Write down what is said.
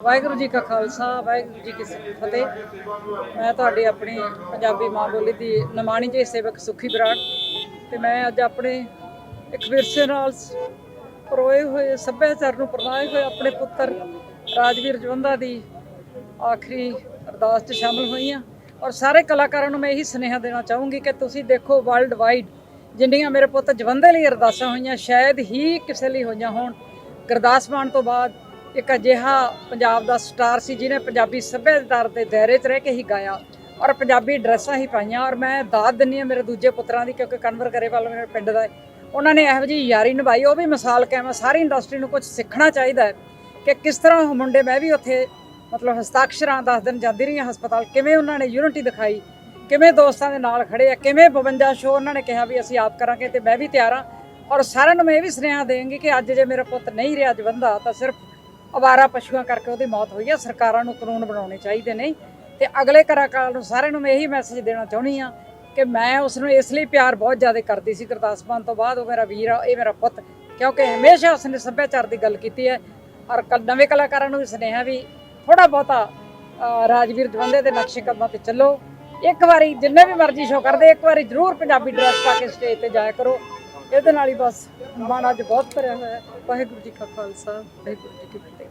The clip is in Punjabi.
ਵਾਹਿਗੁਰੂ ਜੀ ਕਾ ਖਾਲਸਾ, ਵਾਹਿਗੁਰੂ ਜੀ ਕੀ ਫਤਿਹ। ਮੈਂ ਤੁਹਾਡੀ ਆਪਣੀ ਪੰਜਾਬੀ ਮਾਂ ਬੋਲੀ ਦੀ ਨਿਮਾਣੀ ਜੀ ਸੇਵਕ ਸੁਖੀ ਬਰਾੜ ਤੇ ਮੈਂ ਅੱਜ ਆਪਣੇ ਇੱਕ ਵਿਰਸੇ ਨਾਲ ਪਰੋਏ ਹੋਏ ਸੱਭਿਆਚਾਰ ਨੂੰ ਪਰਨਾਏ ਹੋਏ ਆਪਣੇ ਪੁੱਤਰ ਰਾਜਵੀਰ ਜਵੰਦਾ ਦੀ ਆਖਰੀ ਅਰਦਾਸ 'ਚ ਸ਼ਾਮਲ ਹੋਈ ਹਾਂ ਔਰ ਸਾਰੇ ਕਲਾਕਾਰਾਂ ਨੂੰ ਮੈਂ ਇਹੀ ਸੁਨੇਹਾ ਦੇਣਾ ਚਾਹੂੰਗੀ ਕਿ ਤੁਸੀਂ ਦੇਖੋ ਵਰਲਡ ਵਾਈਡ ਜਿੰਨੀਆਂ ਮੇਰੇ ਪੁੱਤ ਜਵੰਦੇ ਲਈ ਅਰਦਾਸਾਂ ਹੋਈਆਂ, ਸ਼ਾਇਦ ਹੀ ਕਿਸੇ ਲਈ ਹੋਈਆਂ ਹੋਣ। ਗੁਰਦਾਸ ਮਾਨ ਤੋਂ ਬਾਅਦ ਇੱਕ ਅਜਿਹਾ ਪੰਜਾਬ ਦਾ ਸਟਾਰ ਸੀ ਜਿਹਨੇ ਪੰਜਾਬੀ ਸੱਭਿਆਚਾਰ ਦੇ ਦਾਇਰੇ 'ਚ ਰਹਿ ਕੇ ਹੀ ਗਾਇਆ ਔਰ ਪੰਜਾਬੀ ਡਰੈਸਾਂ ਹੀ ਪਾਈਆਂ ਔਰ ਮੈਂ ਦਾਤ ਦਿੰਨੀ ਹਾਂ ਮੇਰੇ ਦੂਜੇ ਪੁੱਤਰਾਂ ਦੀ ਕਿਉਂਕਿ ਕਨਵਰ ਕਰੇਵਾਲ ਮੇਰੇ ਪਿੰਡ ਦਾ ਉਹਨਾਂ ਨੇ ਇਹੋ ਜਿਹੀ ਯਾਰੀ ਨਿਭਾਈ, ਉਹ ਵੀ ਮਿਸਾਲ ਕਾਇਮ ਹੈ ਸਾਰੀ ਇੰਡਸਟਰੀ ਨੂੰ ਕੁਝ ਸਿੱਖਣਾ ਚਾਹੀਦਾ ਹੈ ਕਿ ਕਿਸ ਤਰ੍ਹਾਂ ਉਹ ਮੁੰਡੇ, ਮੈਂ ਵੀ ਉੱਥੇ ਮਤਲਬ ਹਸਤਾਖਰਾਂ ਦਸ ਦਿਨ ਜਾਂਦੀ ਰਹੀ ਹਾਂ ਹਸਪਤਾਲ, ਕਿਵੇਂ ਉਹਨਾਂ ਨੇ ਯੂਨਿਟੀ ਦਿਖਾਈ, ਕਿਵੇਂ ਦੋਸਤਾਂ ਦੇ ਨਾਲ ਖੜੇ ਆ, ਕਿਵੇਂ 52 ਸ਼ੋਅ ਉਹਨਾਂ ਨੇ ਕਿਹਾ ਵੀ ਅਸੀਂ ਆਪ ਕਰਾਂਗੇ ਤੇ ਮੈਂ ਵੀ ਤਿਆਰ ਹਾਂ। ਔਰ ਸਾਰਿਆਂ ਨੂੰ ਮੈਂ ਇਹ ਵੀ ਸੁਨੇਹਾ ਦੇਵਾਂਗੀ ਕਿ ਅੱਜ ਜੇ ਮੇਰਾ ਪੁੱਤ ਨਹੀਂ ਰਿਹਾ ਜਵੰਦਾ ਤਾਂ ਸਿਰਫ ਅਵਾਰਾ ਪਸ਼ੂਆਂ ਕਰਕੇ ਉਹਦੀ ਮੌਤ ਹੋਈ ਹੈ ਸਰਕਾਰਾਂ ਨੂੰ ਕਾਨੂੰਨ ਬਣਾਉਣੇ ਚਾਹੀਦੇ ਨੇ। ਤੇ ਅਗਲੇ ਕਲਾਕਾਰ ਨੂੰ ਸਾਰਿਆਂ ਨੂੰ ਮੈਂ ਇਹੀ ਮੈਸੇਜ ਦੇਣਾ ਚਾਹੁੰਦੀ ਆ ਕਿ ਮੈਂ ਉਸ ਨੂੰ ਇਸ ਲਈ ਪਿਆਰ ਬਹੁਤ ਜ਼ਿਆਦਾ ਕਰਦੀ ਸੀ ਗੁਰਦਾਸਪਾਨ ਤੋਂ ਬਾਅਦ ਉਹ ਮੇਰਾ ਵੀਰ ਆ, ਇਹ ਮੇਰਾ ਪੁੱਤ, ਕਿਉਂਕਿ ਹਮੇਸ਼ਾ ਉਸਨੇ ਸੱਭਿਆਚਾਰ ਦੀ ਗੱਲ ਕੀਤੀ ਹੈ। ਔਰ ਕ- ਨਵੇਂ ਕਲਾਕਾਰਾਂ ਨੂੰ ਵੀ ਸੁਨੇਹਾ ਵੀ ਥੋੜਾ ਬਹੁਤਾ ਰਾਜਵੀਰ ਜਵੰਦੇ ਦੇ ਨਕਸ਼ੇ ਕਦਮਾਂ ਤੇ ਚੱਲੋ। ਇੱਕ ਵਾਰੀ ਜਿੰਨੇ ਵੀ ਮਰਜ਼ੀ ਸ਼ੋਅ ਕਰਦੇ, ਇੱਕ ਵਾਰੀ ਜ਼ਰੂਰ ਪੰਜਾਬੀ ਡਰੈਸ ਪਾ ਕੇ ਸਟੇਜ ਤੇ ਜਾਇਆ ਕਰੋ। ਇਹਦੇ ਨਾਲ ਹੀ ਬਸ ਮਨ ਅੱਜ ਬਹੁਤ ਭਰਿਆ ਹੋਇਆ ਹੈ। ਵਾਹਿਗੁਰੂ ਜੀ ਕਾ ਖਾਲਸਾ, ਵਾਹਿਗੁਰੂ ਜੀ ਕੀ ਫਤਿਹ।